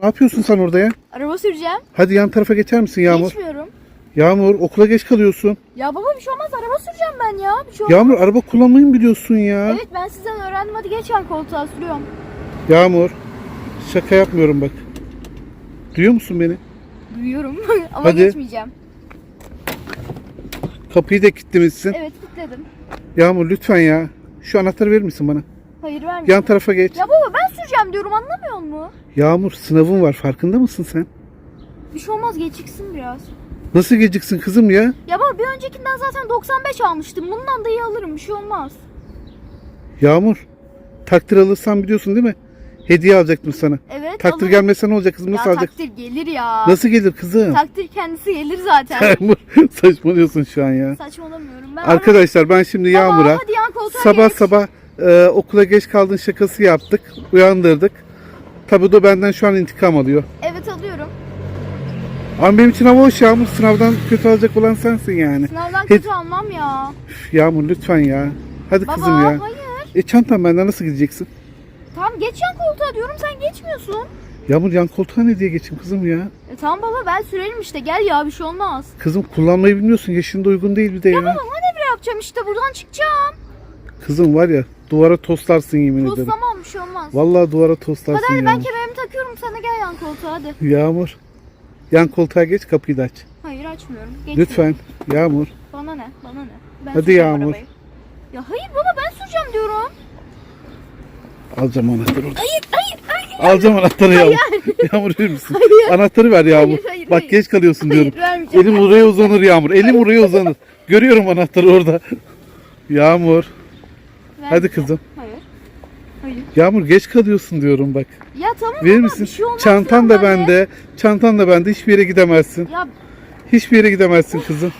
Ne yapıyorsun sen orada ya? Araba süreceğim. Hadi yan tarafa geçer misin Yağmur? Geçmiyorum. Yağmur okula geç kalıyorsun. Ya baba bir şey olmaz araba süreceğim ben ya. Bir şey olmaz. Yağmur araba kullanmayı mı biliyorsun ya? Evet ben sizden öğrendim hadi geç yan koltuğa sürüyorum. Yağmur şaka yapmıyorum bak. Duyuyor musun beni? Duyuyorum ama Hadi. geçmeyeceğim. Kapıyı da kilitlemişsin. Evet kilitledim. Yağmur lütfen ya. Şu anahtarı verir misin bana? Hayır vermeyeceğim. Yan tarafa geç. Ya baba ben süreceğim diyorum anlamıyor musun? Yağmur sınavın var farkında mısın sen? Bir şey olmaz geçiksin biraz. Nasıl geciksin kızım ya? Ya baba bir öncekinden zaten 95 almıştım. Bundan da iyi alırım bir şey olmaz. Yağmur takdir alırsan biliyorsun değil mi? Hediye alacaktım sana. Evet Takdir alırım. gelmese ne olacak kızım? Ya Nasıl alacak? takdir gelir ya. Nasıl gelir kızım? Takdir kendisi gelir zaten. Yağmur saçmalıyorsun şu an ya. Saçmalamıyorum ben. Arkadaşlar ben şimdi Baba, Yağmur'a hadi yan koltuğa sabah geç. sabah e, okula geç kaldın şakası yaptık. Uyandırdık. Tabi da benden şu an intikam alıyor. Evet alıyorum. Ama benim için hava hoş Yağmur. Sınavdan kötü alacak olan sensin yani. Sınavdan kötü almam ya. Üf, Yağmur lütfen ya. Hadi Baba kızım ya. hayır. E çantam benden nasıl gideceksin? Tamam geç yan koltuğa diyorum sen geçmiyorsun. Yağmur yan koltuğa ne diye geçeyim kızım ya? E tamam baba ben sürelim işte gel ya bir şey olmaz. Kızım kullanmayı bilmiyorsun. Yaşında uygun değil bir de ya. Ya baba manevra yapacağım işte buradan çıkacağım. Kızım var ya duvara toslarsın yemin ederim. Toslamam bir şey olmaz. Vallahi duvara toslarsın Hadi hadi ben Yağmur. kemerimi takıyorum de gel yan koltuğa hadi. Yağmur. Yan koltuğa geç kapıyı da aç. Hayır açmıyorum. Geç Lütfen. Yağmur. Bana ne bana ne. Ben Hadi süreceğim Yağmur. arabayı. Ya hayır baba ben süreceğim diyorum. Alacağım anahtarı orada. Hayır hayır hayır. Alacağım anahtarı Yağmur. Yağmur verir misin? Anahtarı ver Yağmur. Hayır, hayır, Bak hayır. geç kalıyorsun diyorum. Hayır vermeyeceğim. Elim oraya uzanır Yağmur. Elim oraya uzanır. Görüyorum anahtarı orada. Yağmur. Hadi kızım. Hayır. Hayır. Yağmur geç kalıyorsun diyorum bak. Ya tamam Verir misin? bir şey olmaz Çantan ya, da bende. Çantan da bende. Hiçbir yere gidemezsin. Ya Hiçbir yere gidemezsin kızım.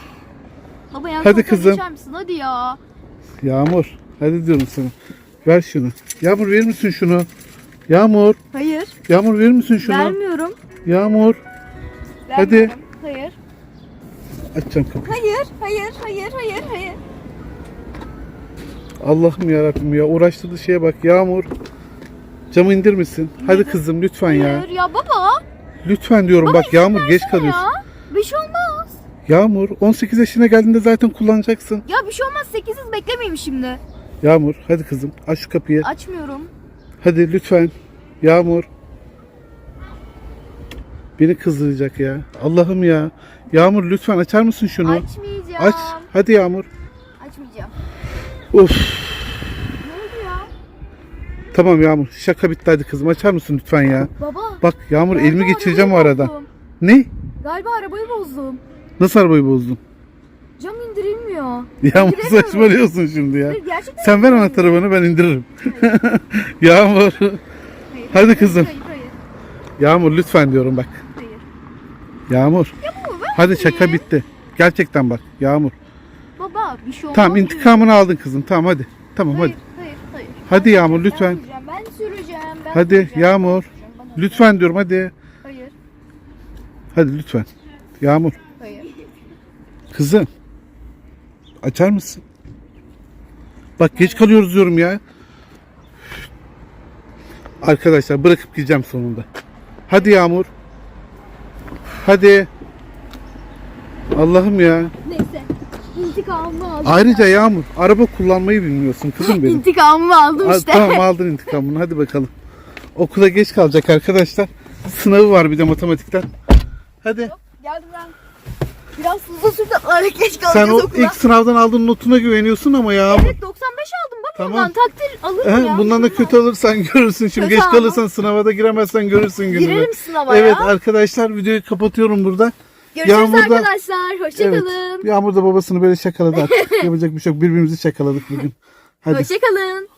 baba yan Hadi kızım. geçer misin hadi ya. Yağmur. Hadi diyorum sana. Ver şunu. Yağmur verir misin şunu? Yağmur. Hayır. Yağmur verir misin şunu? Vermiyorum. Yağmur. Hadi. Vermiyorum. Hayır. Açacağım kapıyı. Hayır. Hayır. Hayır. Hayır. Hayır. Allah'ım ya ya uğraştırdığı şeye bak Yağmur. Camı indir misin? Hadi kızım lütfen ya. Hayır ya baba. Lütfen diyorum Baba bak izin Yağmur geç versene kalıyorsun. Ya. Bir şey olmaz. Yağmur 18 yaşına geldiğinde zaten kullanacaksın. Ya bir şey olmaz. 8'iz beklemeyeyim şimdi. Yağmur hadi kızım aç şu kapıyı. Açmıyorum. Hadi lütfen. Yağmur. Beni kızdıracak ya. Allah'ım ya. Yağmur lütfen açar mısın şunu? Açmayacağım. Aç. Hadi Yağmur. Açmayacağım. Ne ya? Tamam Yağmur. Şaka bitti hadi kızım. Açar mısın lütfen ya? Baba. Bak Yağmur galiba elimi geçireceğim o arada. bozdum. Ne? Galiba arabayı bozdum. Nasıl arabayı bozdun? Cam indirilmiyor. Yağmur saçmalıyorsun şimdi ya. Hayır, gerçekten Sen ver anahtarı bana ben indiririm. Yağmur. Hayır, Hadi kızım. Hayır hayır. Yağmur lütfen diyorum bak. hayır. Yağmur. Ya baba ver Hadi şaka bitti. Gerçekten bak. Yağmur. Baba bir şey olmaz. Tamam mı? intikamını aldın kızım. Tamam hadi. Tamam Hayır hadi. hayır hayır. Hadi Yağmur Ben lütfen. süreceğim, Ben süreceğim. Ben Hadi süreceğim, Yağmur. ben süreceğim, bana- Lütfen diyorum hadi. Hayır Hadi lütfen. Yağmur. hayır. Kızım. Açar mısın? Bak geç kalıyoruz diyorum ya. Arkadaşlar bırakıp gideceğim sonunda. Hadi Yağmur. Hadi. Allah'ım ya. Neyse. İntikamımı aldım. Ayrıca Yağmur araba kullanmayı bilmiyorsun kızım benim. İntikamımı aldım Ha, işte. Tamam aldın intikamını hadi bakalım. Okula geç kalacak arkadaşlar. Sınavı var bir de matematikten. Hadi. Geldim ben. Biraz hızlı sürdüm. Öyle geç Sen kalacağız o okula. ilk sınavdan aldığın notuna güveniyorsun ama ya. Evet 95 aldım baba Tamam. bundan. Takdir alırım He, ya. bundan da kötü alırsan görürsün. Şimdi Kötü geç ama. kalırsan sınava da giremezsen görürsün gününü. Girerim sınava Evet ya. arkadaşlar videoyu kapatıyorum burada. Görüşürüz Yağmur'da- arkadaşlar. Evet. Hoşçakalın. Yağmur da babasını böyle şakaladı artık. Yapacak bir şey yok. Birbirimizi şakaladık bugün. Hadi. Hoşçakalın.